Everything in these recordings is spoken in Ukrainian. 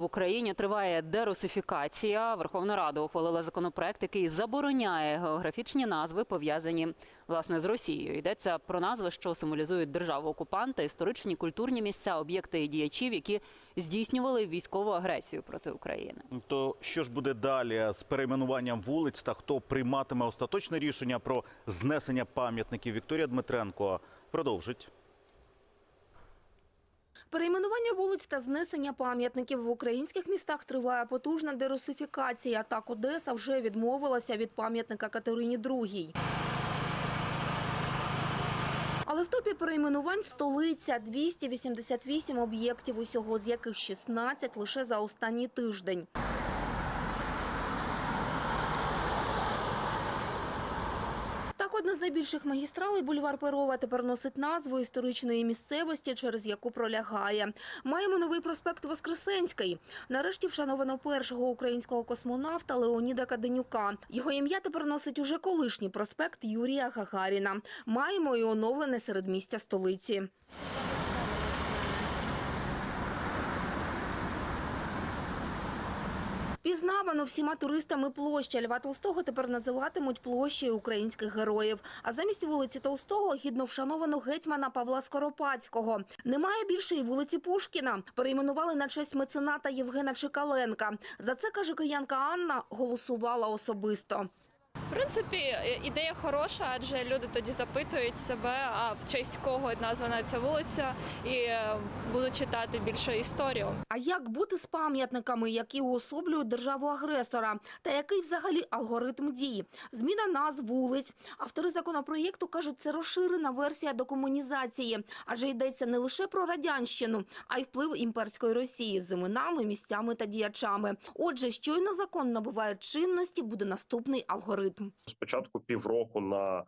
В Україні триває дерусифікація. Верховна Рада ухвалила законопроект, який забороняє географічні назви, пов'язані власне з Росією. Йдеться про назви, що символізують державу окупанта, історичні культурні місця, об'єкти і діячів, які здійснювали військову агресію проти України. То що ж буде далі з перейменуванням вулиць та хто прийматиме остаточне рішення про знесення пам'ятників? Вікторія Дмитренко продовжить. Перейменування вулиць та знесення пам'ятників в українських містах триває потужна дерусифікація. Так Одеса вже відмовилася від пам'ятника Катерині II. Але в топі перейменувань столиця 288 об'єктів, усього з яких 16 лише за останній тиждень. Одна з найбільших магістралей бульвар Перова тепер носить назву історичної місцевості, через яку пролягає. Маємо новий проспект Воскресенський. Нарешті вшановано першого українського космонавта Леоніда Каденюка. Його ім'я тепер носить уже колишній проспект Юрія Гагаріна. Маємо і оновлене середмістя столиці. Пізнавано всіма туристами площа Льва Толстого тепер називатимуть площею українських героїв. А замість вулиці Толстого гідно вшановано гетьмана Павла Скоропадського. Немає більше і вулиці Пушкіна. Перейменували на честь мецената Євгена Чекаленка. За це каже киянка Анна, голосувала особисто. В принципі, ідея хороша, адже люди тоді запитують себе, а в честь кого названа ця вулиця, і е, будуть читати більше історію. А як бути з пам'ятниками, які уособлюють державу агресора? Та який взагалі алгоритм дії? Зміна назв вулиць. Автори законопроєкту кажуть, це розширена версія декомунізації, адже йдеться не лише про радянщину, а й вплив імперської Росії з іменами, місцями та діячами. Отже, щойно закон набуває чинності, буде наступний алгоритм. Спочатку півроку на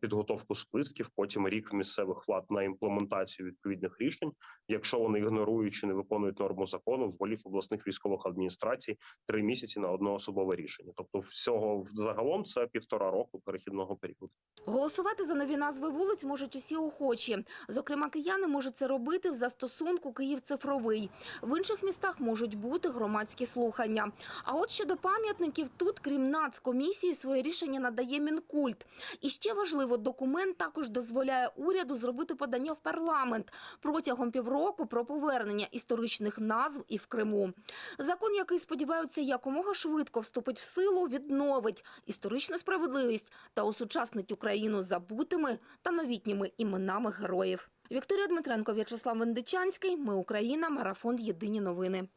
підготовку списків, потім рік місцевих влад на імплементацію відповідних рішень. Якщо вони ігнорують чи не виконують норму закону, в голів обласних військових адміністрацій три місяці на одноособове рішення. Тобто, всього загалом це півтора року перехідного періоду. Голосувати за нові назви вулиць можуть усі охочі. Зокрема, кияни можуть це робити в застосунку Київ цифровий. В інших містах можуть бути громадські слухання. А от щодо пам'ятників, тут, крім нацкомісії, своє рішення надає Мінкульт. І ще важливо, документ також дозволяє уряду зробити подання в парламент протягом півроку про повернення історичних назв і в Криму. Закон, який сподіваються якомога швидко вступить в силу, відновить історичну справедливість та осучаснить Україну забутими та новітніми іменами героїв. Вікторія Дмитренко, В'ячеслав Вендичанський. Ми Україна. Марафон. Єдині новини.